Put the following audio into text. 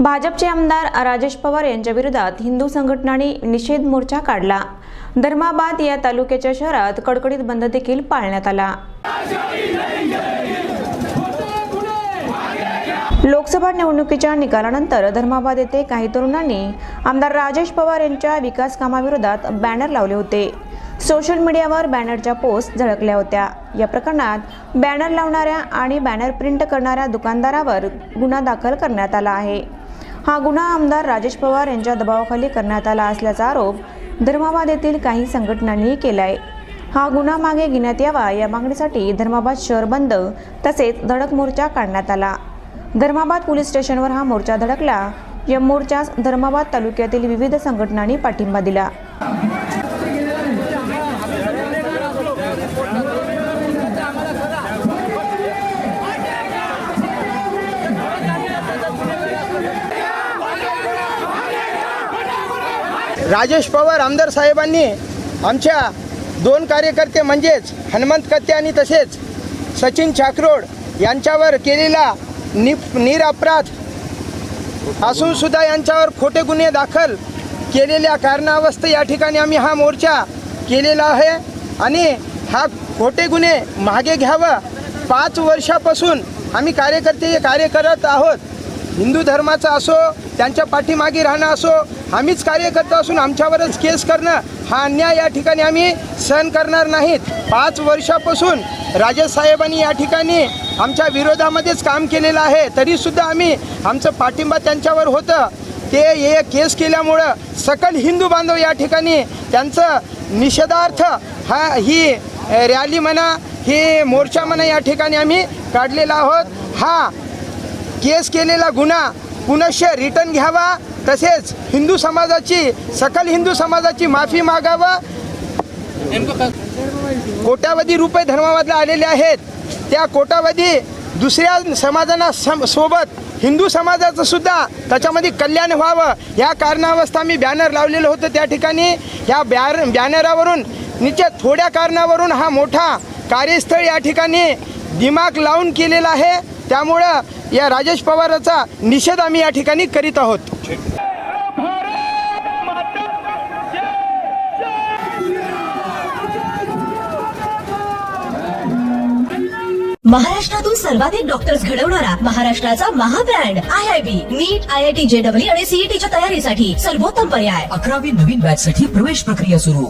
भाजपचे आमदार राजेश पवार यांच्या विरोधात हिंदू संघटनांनी निषेध मोर्चा काढला. धर्माबाद या तालुक्याच्या शहरात कडकडीत बंद देखील पाळण्यात आला. लोकसभा निवडणुकीच्या निकालानंतर धर्माबाद येथे काही तरुणांनी आमदार राजेश पवार यांच्या विकास कामाविरोधात बॅनर लावले होते. सोशल मीडियावर बॅनरच्या पोस्ट झळकल्या होत्या. या प्रकरणात बॅनर लावणाऱ्या आणि बॅनर प्रिंट करणाऱ्या दुकानदारावर गुन्हा दाखल करण्यात आला आहे. हा गुन्हा आमदार राजेश पवार यांच्या दबावाखाली करण्यात आला असल्याचा आरोप धर्माबाद येथील काही संघटनांनी केला आहे हा गुन्हा मागे घेण्यात यावा या मागणीसाठी धर्माबाद शहर बंद तसेच धडक मोर्चा काढण्यात आला. धर्माबाद पोलीस स्टेशनवर हा मोर्चा धडकला. या मोर्चास धर्माबाद तालुक्यातील विविध संघटनांनी पाठिंबा दिला. राजेश पवार आमदार साहेबांनी आमच्या दोन कार्यकर्ते म्हणजेच हनुमंत कत्ते आणि तसेच सचिन चाकरोड यांच्यावर केलेला नि निरअपराध असून सुद्धा यांच्यावर खोटे गुन्हे दाखल केलेल्या कारणावस्थ या ठिकाणी आम्ही हा मोर्चा केलेला आहे. आणि हा खोटे गुन्हे मागे घ्यावं. पाच वर्षापासून आम्ही कार्यकर्ते हे कार्य करत आहोत. हिंदू धर्माचा असो त्यांच्या पाठीमागे राहणं असो आम्हीच कार्यकर्ता असून आमच्यावरच केस करणं हा अन्याय या ठिकाणी आम्ही सहन करणार नाहीत. पाच वर्षापासून राजेश साहेबांनी या ठिकाणी आमच्या विरोधामध्येच काम केलेलं आहे. तरीसुद्धा आम्ही आमचं पाठिंबा त्यांच्यावर होतं. ते हे केस केल्यामुळं सकल हिंदू बांधव या ठिकाणी त्यांचं निषेधार्थ हा ही रॅली म्हणा ही मोर्चा म्हणा या ठिकाणी आम्ही काढलेला आहोत. हा केस केलेला गुन्हा पुनश्च रिटर्न घ्यावा तसेच हिंदू समाजाची सकल हिंदू समाजाची माफी मागावा. कोट्यावधी रुपये धर्मामधले आलेले आहेत. त्या कोट्यावधी दुसऱ्या समाजांना सम सोबत हिंदू समाजाचं सुद्धा त्याच्यामध्ये कल्याण व्हावं. या कारणावस्था मी बॅनर लावलेलं होतं त्या ठिकाणी. ह्या बॅर बॅनरावरून निश्चित थोड्या कारणावरून हा मोठा कार्यस्थळ या ठिकाणी दिमाग लावून केलेला आहे. त्यामुळं या राजेश पवाराचा निषेध आम्ही या ठिकाणी करीत आहोत. महाराष्ट्रातून सर्वाधिक डॉक्टर्स घडवणारा महाराष्ट्राचा महाब्रँड I I B NEET I I T JW आणि सीईटीच्या तयारीसाठी सर्वोत्तम पर्याय. अकरावी नवीन बॅच साठी प्रवेश प्रक्रिया सुरू.